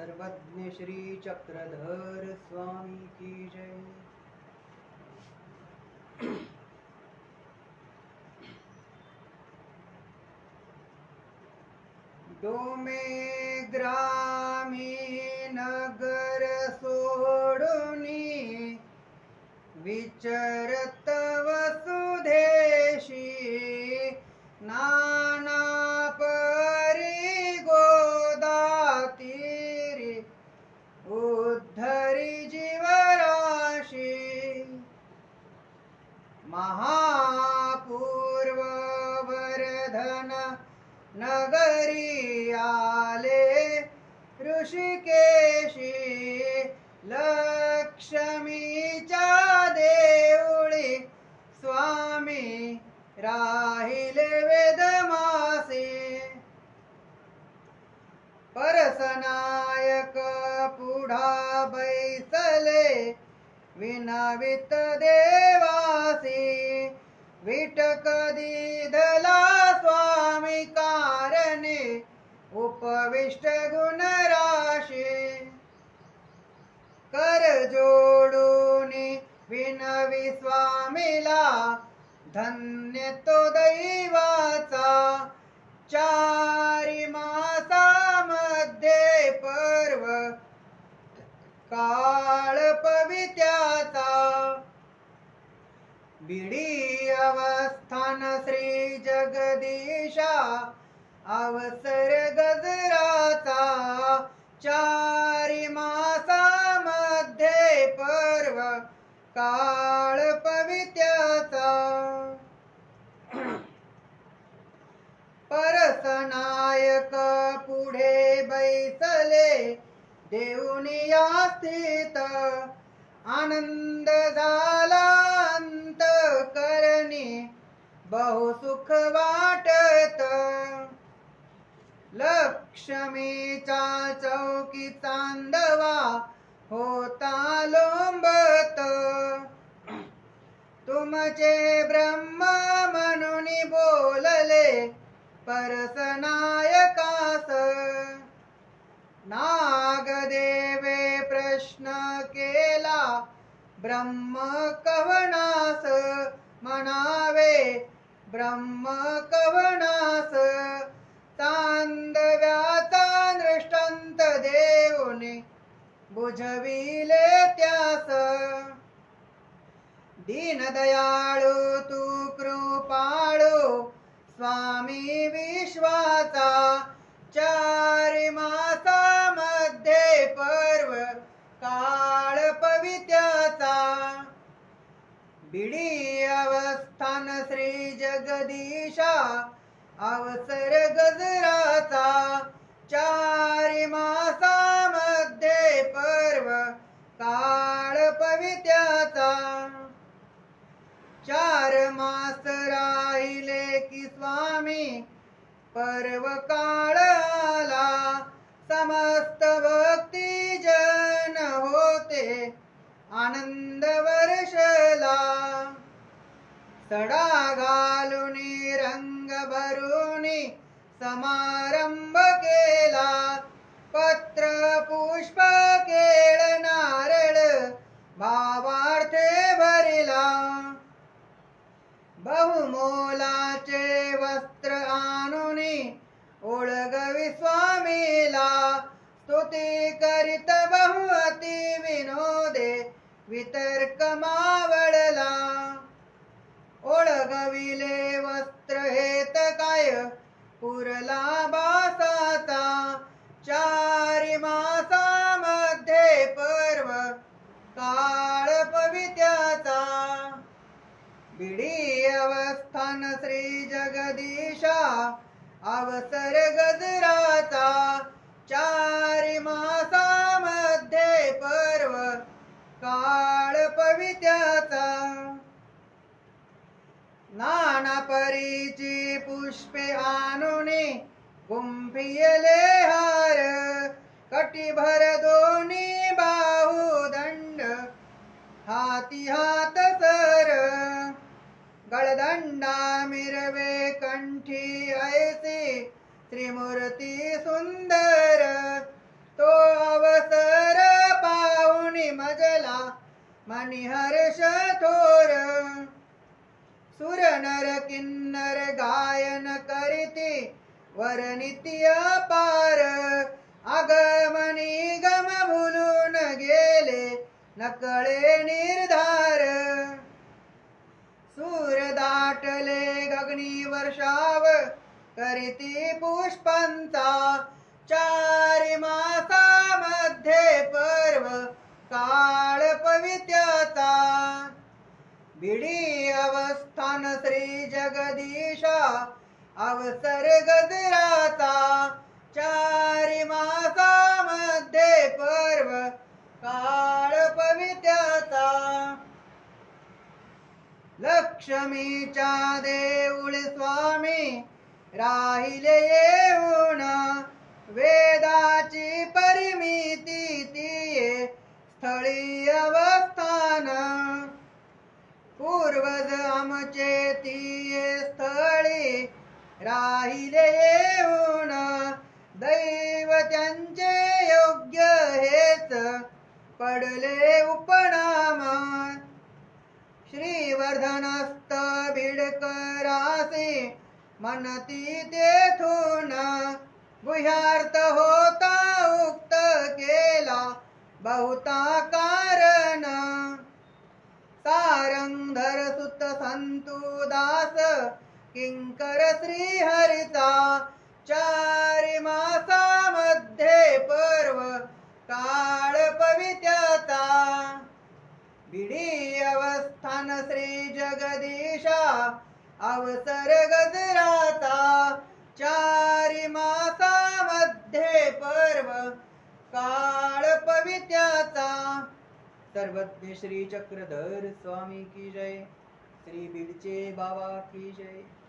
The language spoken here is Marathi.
सर्वज्ञ श्री चक्रधर स्वामी की जय। डोमे ग्रामी नगर सोडुनी विचर पुढा बैसले विनावित देवासी विटक दिधला स्वामी कारणे उपविष्ट गुणराशी कर जोडून विनवी स्वामीला धन्य काळ पवित्याचा. बिडी अवस्थान श्री जगदीशा अवसर गजराचा. चारी मासामध्ये पर्व काळ पवित्याचा. परसनायक पुढे बैसले देऊनिया स्थित आनंद झाला अंत करणी बहु सुख वाटत. लक्ष्मीचा चौकी चांदवा होता लोंबत. तुमचे ब्रह्म म्हणून बोलले परसनायका ब्रह्म कवनास म्हणावे. ब्रह्म कवनास तांदव्याचा दृष्टांत देऊने बुझविले त्यास. दीनदयाळू तू कृपाळू स्वामी विश्वाचा श्री अवस्थान श्री जगदीशा अवसर गजराचा चारी मासामध्ये पर्व काळ पवित्याचा. चार मास राहिले की स्वामी पर्व काळ आला समस्त भक्ती आनंद वर्षला सडा घालून रंग भरून समारंभ केला. पत्र पुष्प केळ नारळ भावार्थे भरिला. बहुमोलाचे वस्त्र आणून ओळगवी स्वामीला स्तुती करीत तर मावळला ओळगविले वस्त्र हेत काय? पुरला बासाचा चारी मासामध्ये पर्व काळ पवित्याचा. बिडी अवस्थान श्री जगदीशा अवसर गजराचा. चारी मासामध्ये पर्व काळ त्याचा नाना परीची पुष्पे आणून गुंफियले हार कटिभर दोन्ही बाहू दंड हाती हात सर. गळदंडा मिरवे कंठी ऐसे त्रिमूर्ती सुंदर तो अवसर पाहुणी मजला मनी हर्ष थोर। सुर नर किन्नर गायन करीती वर नित्य पार। आगमनी गम भुलून गेले नकळे निर्धार। सूर दाटले गगनी वर्षाव करीती पुष्पांचा। चारी मासामध्ये पर्व काळ पवित्र। बिडी अवस्थान श्री जगदीशा अवसर गजराचा चारी मासामध्ये पर्व काळ पवित्याचा. लक्ष्मीच्या देऊळ स्वामी राहिले येऊन वेदाची परिमिती ती स्थळी अवस्थान. रामचे स्थळी राहिले येऊन दैव त्यांचे योग्य हेच पडले उपनाम श्रीवर्धनस्त भिडकरासी मनती तेथून गुह्यार्थ होता उक्त केला बहुता कारण सारंगधर संतु दास किंकर श्रीहरिचा चारी मासामध्ये पर्व काळ पवित्याचा बिडी अवस्थान श्री जगदीशा अवसर गजराचा चारी मासामध्ये पर्व काळ पवित्याचा सर्वज्ञ श्री चक्रधर स्वामी की जय. श्री बीडचे बाबा की जय.